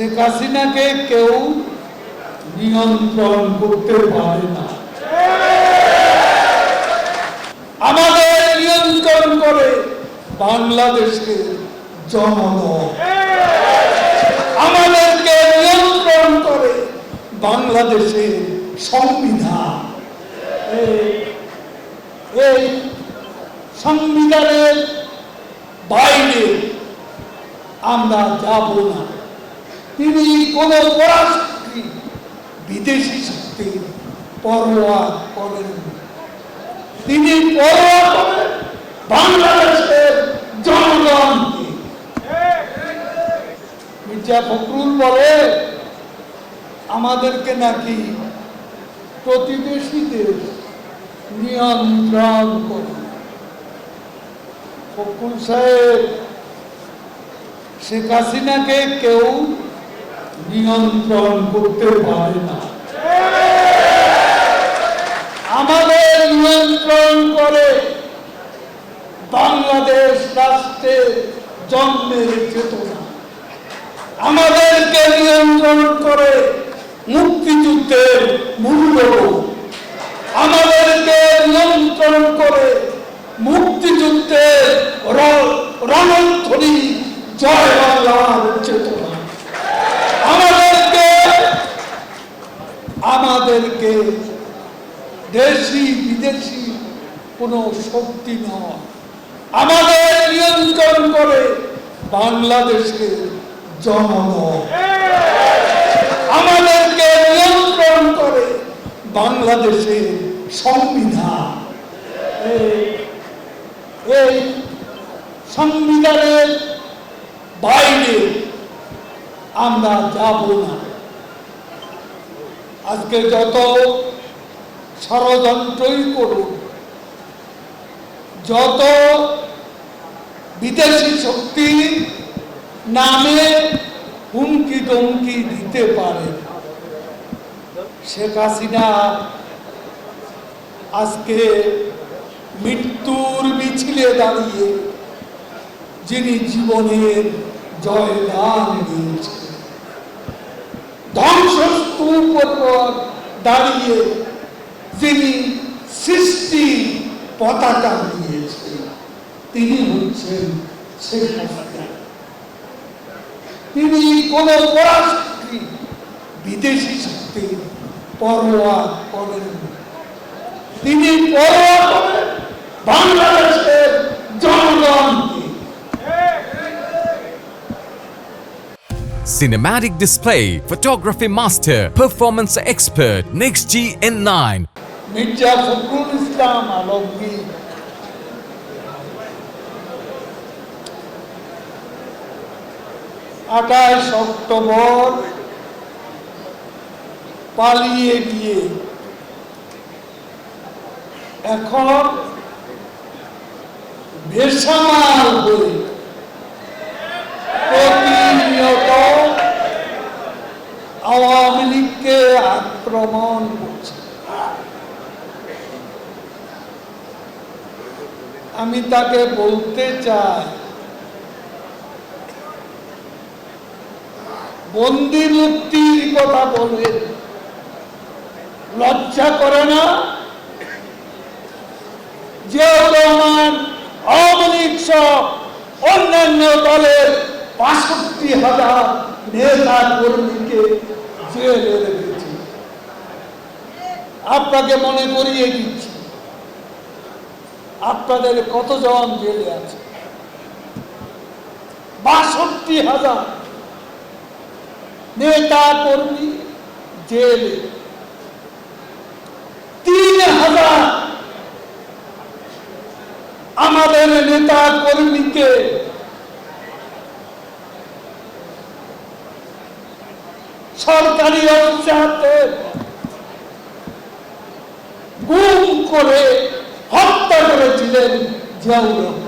শেখ হাসিনাকে কেউ নিয়ন্ত্রণ করতে পারে না। আমাদের নিয়ন্ত্রণ করে বাংলাদেশের জনগণ আমাদেরকে নিয়ন্ত্রণ করে বাংলাদেশের সংবিধান। এই সংবিধানের বাইরে আমরা যাব না। তিনি কোন পরাশক্তি বিদেশি শক্তি পরোয়া করেন তিনি পরোয়া করেন বাংলাদেশের জনগণকে। মির্জা ফখরুল বলে, আমাদেরকে নাকি প্রতিবেশীদের নিয়ন্ত্রণ করে ফখরুল সাহেব, শেখ হাসিনাকে কেউ নিয়ন্ত্রণ করতে পারে না। আমাদের নিয়ন্ত্রণ করে বাংলাদেশ রাষ্ট্রের জন্মের চেতনা আমাদেরকে নিয়ন্ত্রণ করে মুক্তিযুদ্ধের মূল্যবোধ আমাদেরকে নিয়ন্ত্রণ করে মুক্তিযুদ্ধের রণধ্বনি জয় বাংলার চেতনা আমাদেরকে আমাদেরকে দেশি, বিদেশি কোনো শক্তি নয়। আমাদের নিয়ন্ত্রণ করে বাংলাদেশের জনগণ। আমাদেরকে নিয়ন্ত্রণ করে বাংলাদেশের সংবিধান। এই সংবিধানের বাইরে আমরা যাব না। আজকে যত ষড়যন্ত্রই করুন যত বিদেশি শক্তি নামে হুমকি দমকি দিতে পারে, শেখ হাসিনা আজকে মৃত্যুর মিছিলে দাঁড়িয়ে যিনি জীবনের জয়গান দিয়েছেন। উপর দাঁড়িয়ে যিনি সৃষ্টি পতাকা দিয়েছেন, তিনি হচ্ছেন শেখ হাসিনা। তিনি কোন পরাশক্তি, বিদেশি শক্তির পরোয়া করেন তিনি পরোয়া করেন বাংলাদেশের জনগণকে Cinematic display, photography master, performance expert, Next G N9. Mirza Fakhrul Islam Alamgir আঠাশ অক্টোবর পালিয়ে গিয়ে এখন বেসামাল হয়ে আক্রমণ করছে। আমি তাকে বলতে চাই, বন্দি মুক্তির কথা বলে লজ্জা করে না? যে রহমান আওয়ামী অন্যান্য দলের বাষট্টি হাজার নেতা কর্মীকে জেলে আপনাকে মনে করিয়ে দিচ্ছি। আপনাদের কতজন জেলে আছে? বাষট্টি হাজার নেতা কর্মী জেলে। তিন হাজার আমাদের নেতা কর্মীকে সরকারি অফিসারতে গুম করে হত্যা করেছিলেন জিয়াউর